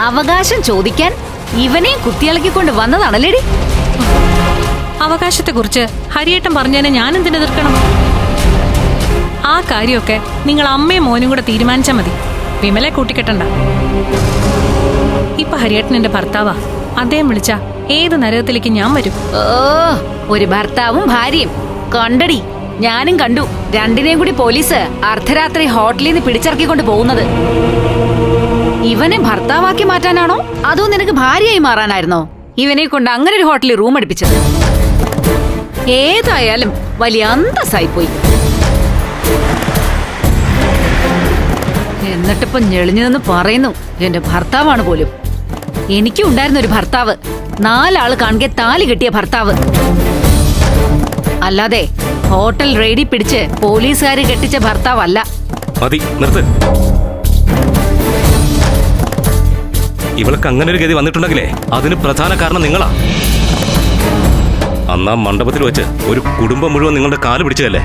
അവകാശം ചോദിക്കാൻ ഇവനെ കുത്തിയിളക്കിക്കൊണ്ട് വന്നതാണല്ലേടി? അവകാശത്തെ കുറിച്ച് ഹരിയേട്ടൻ പറഞ്ഞതിനെ ഞാൻ എന്തിനു എതിർക്കണം? ആ കാര്യമൊക്കെ നിങ്ങൾ അമ്മയും മോനും കൂടെ തീരുമാനിച്ചാൽ മതി. വിമലെ കൂട്ടിക്കെട്ടണ്ട. ഇപ്പൊ ഹരിയേട്ടൻ എന്റെ ഭർത്താവാ. അദ്ദേഹം വിളിച്ച ഏത് നരകത്തിലേക്ക് ഞാൻ വരും? ഓ ഒരു ഭർത്താവും ഭാര്യയും. കണ്ടടി ഞാനും കണ്ടു. രണ്ടിനെയും കൂടി പോലീസ് അർദ്ധരാത്രി ഹോട്ടലിൽ നിന്ന് പിടിച്ചിറക്കിക്കൊണ്ട് പോകുന്നത്. ഇവനെ ഭർത്താവാക്കി മാറ്റാനാണോ? അതോ നിനക്ക് ഭാര്യയായി മാറാനായിരുന്നോ? ഇവനെ കൊണ്ട് അങ്ങനെ ഒരു ഹോട്ടലിൽ റൂം അടുപ്പിച്ചത്. ഏതായാലും വലിയ അന്തസ്സായിപ്പോയി. എന്നിട്ടിപ്പൊ ഞെളിഞ്ഞു നിന്ന് പറയുന്നു എന്റെ ഭർത്താവാണ് പോലും. എനിക്കും ഉണ്ടായിരുന്ന ഒരു ഭർത്താവ്. നാലാൾ കാണുക താലി കെട്ടിയ ഭർത്താവ്. അല്ലാതെ ഹോട്ടൽ റെയ്ഡി പിടിച്ച് പോലീസുകാർ കെട്ടിച്ച ഭർത്താവല്ല. മതി ഇവൾക്ക് അങ്ങനെ ഒരു ഗതി വന്നിട്ടുണ്ടെങ്കിലേ അതിന് പ്രധാന കാരണം നിങ്ങളാ. അന്നാ മണ്ഡപത്തിൽ വെച്ച് ഒരു കുടുംബം മുഴുവൻ നിങ്ങളുടെ കാൽ പിടിച്ചതല്ലേ?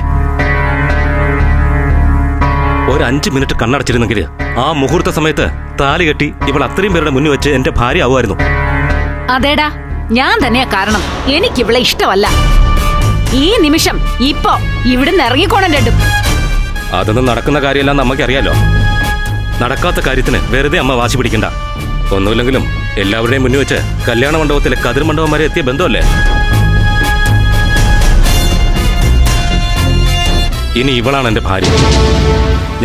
ഒരു അഞ്ച് മിനിറ്റ് കണ്ണടച്ചിരുന്നെങ്കിൽ ആ മുഹൂർത്ത സമയത്ത് താലി കെട്ടി ഇവൾ അത്രയും പേരുടെ മുന്നിൽ വെച്ച് എന്റെ ഭാര്യ ആവുമായിരുന്നു. അതേടാ ഞാൻ തന്നെയാ കാരണം. എനിക്ക് ഇവളെ ഇഷ്ടമല്ല. ഈ നിമിഷം ഇപ്പോ ഇവിടുന്ന് ഇറങ്ങിക്കോണം രണ്ടും. അതൊന്നും നടക്കുന്ന കാര്യമല്ല നമുക്കറിയാലോ നടക്കാത്ത കാര്യത്തിന് വെറുതെ അമ്മ വാശി പിടിക്കണ്ട. ഒന്നുമില്ലെങ്കിലും എല്ലാവരുടെയും മുന്നിൽ വെച്ച് കല്യാണ മണ്ഡപത്തിലെ കതിർ മണ്ഡപം വരെ എത്തിയ ബന്ധമല്ലേ ഇനി ഇവളാണ് എന്റെ ഭാര്യ.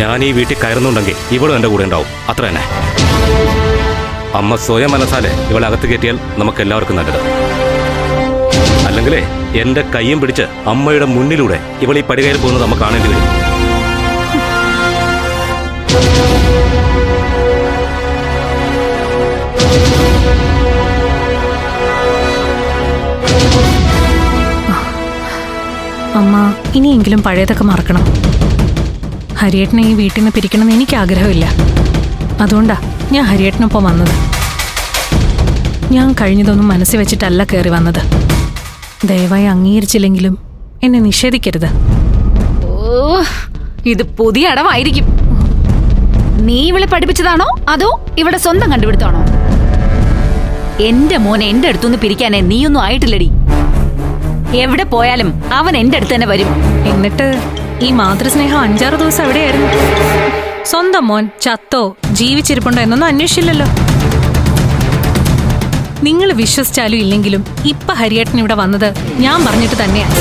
ഞാൻ ഈ വീട്ടിൽ കയറുന്നുണ്ടെങ്കിൽ ഇവളും എന്റെ കൂടെ ഉണ്ടാവും. അത്ര തന്നെ. അമ്മ സ്വയം മനസ്സാലെ ഇവളെ അകത്ത് കയറ്റിയാൽ നമുക്ക് എല്ലാവർക്കും നല്ലത്. അല്ലെങ്കിലേ എന്റെ കയ്യും പിടിച്ച് അമ്മയുടെ മുന്നിലൂടെ ഇവൾ ഈ പടി കയറി പോകുന്നത് നമുക്ക് കാണേണ്ടി വരും. അമ്മ ഇനിയെങ്കിലും പഴയതൊക്കെ മറക്കണം. ഹരിയേട്ടനെ ഈ വീട്ടിൽ നിന്ന് പിരിക്കണമെന്ന് എനിക്ക് ആഗ്രഹമില്ല. അതുകൊണ്ടാ ഞാൻ ഹരിയേട്ടനൊപ്പം വന്നത്. ഞാൻ കഴിഞ്ഞതൊന്നും മനസ്സിൽ വെച്ചിട്ടല്ല കയറി വന്നത്. ദയവായി അംഗീകരിച്ചില്ലെങ്കിലും എന്നെ നിഷേധിക്കരുത്. ഓ ഇത് പുതിയ അടവായിരിക്കും. നീ ഇവളെ പഠിപ്പിച്ചതാണോ? അതോ ഇവിടെ സ്വന്തം കണ്ടുപിടുത്താണോ എന്റെ മോനെ എന്റെ അടുത്തുനിന്ന് പിരിക്കാനേ നീയൊന്നും ആയിട്ടില്ലടി. എവിടെ പോയാലും അവൻ എന്റെ അടുത്ത് തന്നെ വരും. എന്നിട്ട് ഈ മാതൃസ്നേഹം അഞ്ചാറ് ദിവസം എവിടെയായിരുന്നു? സ്വന്തം മോൻ ചത്തോ ജീവിച്ചിരിപ്പുണ്ടോ എന്നൊന്നും അന്വേഷിച്ചില്ലല്ലോ. നിങ്ങൾ വിശ്വസിച്ചാലും ഇല്ലെങ്കിലും ഇപ്പൊ ഹരിയേട്ടൻ ഇവിടെ വന്നത് ഞാൻ പറഞ്ഞിട്ട് തന്നെയാണ്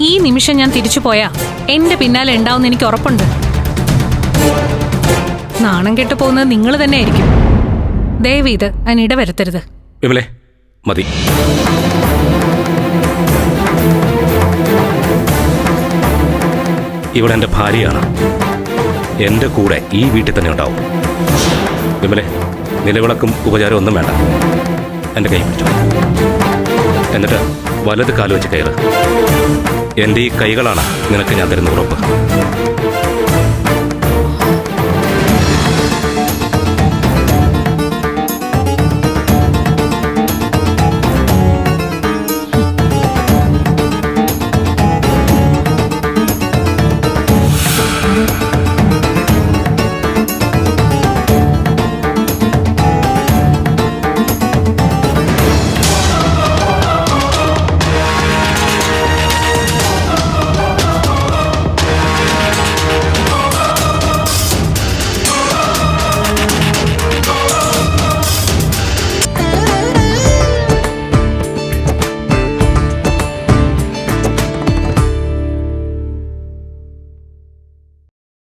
ഈ നിമിഷം ഞാൻ തിരിച്ചു പോയാ എന്റെ പിന്നാലെ ഉണ്ടാവുന്ന എനിക്ക് ഉറപ്പുണ്ട്. നാണം കെട്ടു പോകുന്നത് നിങ്ങൾ തന്നെ ആയിരിക്കും. ദയവ് ഇത് അതിനിട വരുത്തരുത് വിമലെ മതി. ഇവിടെ എന്റെ ഭാര്യയാണ്. എന്റെ കൂടെ ഈ വീട്ടിൽ തന്നെ ഉണ്ടാവും. വിമലെ നിലവിളക്കും ഉപചാരം ഒന്നും വേണ്ട. എന്റെ കൈ പിടിച്ചു. എന്നിട്ട് വലത് കാൽ വെച്ച് കയറ്. എന്റെ ഈ കൈകളാണ് നിനക്ക് ഞാൻ തരുന്ന ഉറപ്പ്.